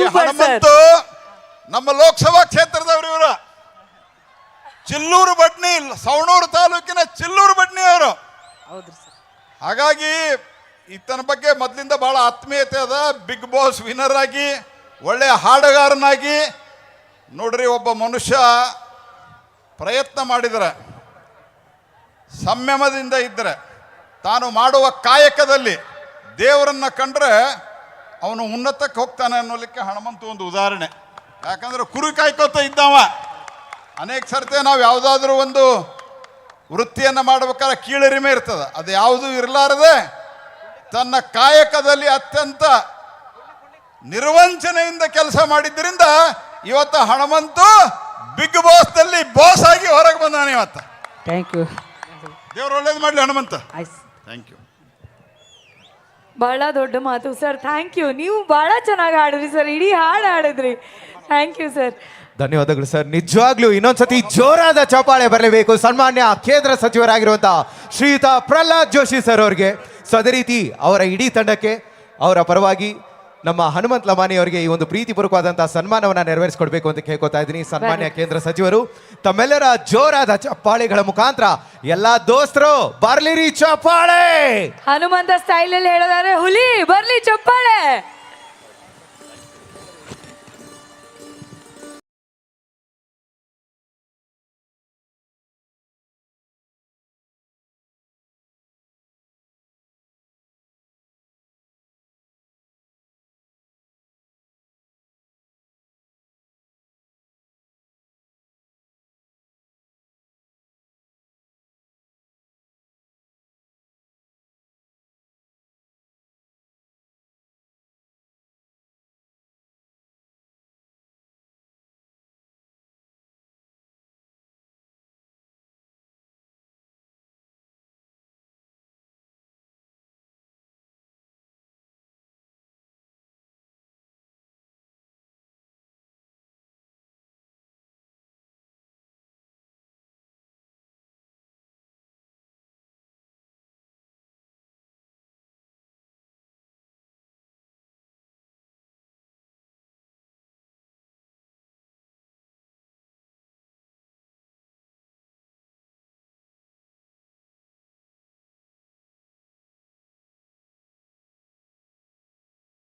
ಈ ಹನುಮಂತು ನಮ್ಮ ಲೋಕಸಭಾ ಕ್ಷೇತ್ರದವರು ಇವರು. ಚಿಲ್ಲೂರು ಬಡ್ನಿ ಸವಣೂರು ತಾಲೂಕಿನ ಚಿಲ್ಲೂರು ಬಟ್ನಿ ಅವರು ಹೌದ್ರಿ ಸರ್. ಹಾಗಾಗಿ ಈತನ ಬಗ್ಗೆ ಮೊದಲಿಂದ ಬಹಳ ಆತ್ಮೀಯತೆ ಅದ. ಬಿಗ್ ಬಾಸ್ ವಿನ್ನರ್ ಆಗಿ ಒಳ್ಳೆಯ ಹಾಡುಗಾರನಾಗಿ. ನೋಡ್ರಿ ಒಬ್ಬ ಮನುಷ್ಯ ಪ್ರಯತ್ನ ಮಾಡಿದರೆ ಸಂಯಮದಿಂದ ಇದ್ದರೆ ತಾನು ಮಾಡುವ ಕಾಯಕದಲ್ಲಿ ದೇವರನ್ನು ಕಂಡ್ರೆ ಅವನು ಉನ್ನತಕ್ಕೆ ಹೋಗ್ತಾನೆ ಅನ್ನೋಲಿಕ್ಕೆ ಹನುಮಂತು ಒಂದು ಉದಾಹರಣೆ. ಯಾಕಂದ್ರೆ ಕುರಿ ಕಾಯ್ಕೋತ ಇದ್ದಾವ. ಅನೇಕ ಸರ್ತೆ ನಾವು ಯಾವುದಾದ್ರೂ ಒಂದು ವೃತ್ತಿಯನ್ನು ಮಾಡ್ಬೇಕಾದ್ರೆ ಕೀಳರಿಮೆ ಇರ್ತದೆ. ಅದು ಯಾವುದೂ ಇರಲಾರದೆ ತನ್ನ ಕಾಯಕದಲ್ಲಿ ಅತ್ಯಂತ ನಿರ್ವಂಚನೆಯಿಂದ ಕೆಲಸ ಮಾಡಿದ್ದರಿಂದ ಇವತ್ತು ಹಣಮಂತು ಬಿಗ್ ಬಾಸ್ದಲ್ಲಿ ಬಾಸ್ ಆಗಿ ಹೊರಗೆ ಬಂದಾನೆ ಇವತ್ತು. ಥ್ಯಾಂಕ್ ಯು ದೇವ್ರು ಒಳ್ಳೇದು ಮಾಡಲಿ ಹನುಮಂತ ಥ್ಯಾಂಕ್ ಯು ಬಹಳ ದೊಡ್ಡ ಮಾತು. ಸರ್ ಥ್ಯಾಂಕ್ ಯು ನೀವು ಬಹಳ ಚೆನ್ನಾಗಿ ಹಾಡಿದ್ರಿ ಸರ್ ಇಡೀ ಹಾಡು ಹಾಡಿದ್ರಿ. ಥ್ಯಾಂಕ್ ಯು ಸರ್ ಧನ್ಯವಾದಗಳು ಸರ್ ನಿಜವಾಗ್ಲೂ ಇನ್ನೊಂದ್ಸತಿ ಜೋರಾದ ಚಪಾಳೆ ಬರಲೇಬೇಕು. ಸನ್ಮಾನ್ಯ ಕೇಂದ್ರ ಸಚಿವರಾಗಿರುವಂತಹ ಶ್ರೀಯುತ ಪ್ರಹ್ಲಾದ್ ಜೋಶಿ ಸರ್ ಅವ್ರಿಗೆ. ಸೊ ಅದೇ ರೀತಿ ಅವರ ಇಡೀ ತಂಡಕ್ಕೆ ಅವರ ಪರವಾಗಿ ನಮ್ಮ ಹನುಮಂತ್ ಲಮಾನಿ ಅವರಿಗೆ ಈ ಒಂದು ಪ್ರೀತಿಪೂರ್ವಕವಾದಂತಹ ಸನ್ಮಾನವನ್ನ ನೆರವೇರಿಸಿಕೊಡ್ಬೇಕು ಅಂತ ಕೇಳ್ಕೊತಾ ಇದ್ದೀನಿ. ಸನ್ಮಾನ್ಯ ಕೇಂದ್ರ ಸಚಿವರು ತಮ್ಮೆಲ್ಲರ ಜೋರಾದ ಚಪ್ಪಾಳೆಗಳ ಮುಖಾಂತರ ಎಲ್ಲಾ ದೋಸ್ತರು ಬರ್ಲಿರಿ ಚಪ್ಪಾಳೆ! ಹನುಮಂತ ಸ್ಟೈಲ್ ಅಲ್ಲಿ ಹೇಳೋದಾದ್ರೆ ಹುಲಿ ಬರ್ಲಿ ಚಪ್ಪಾಳೆ!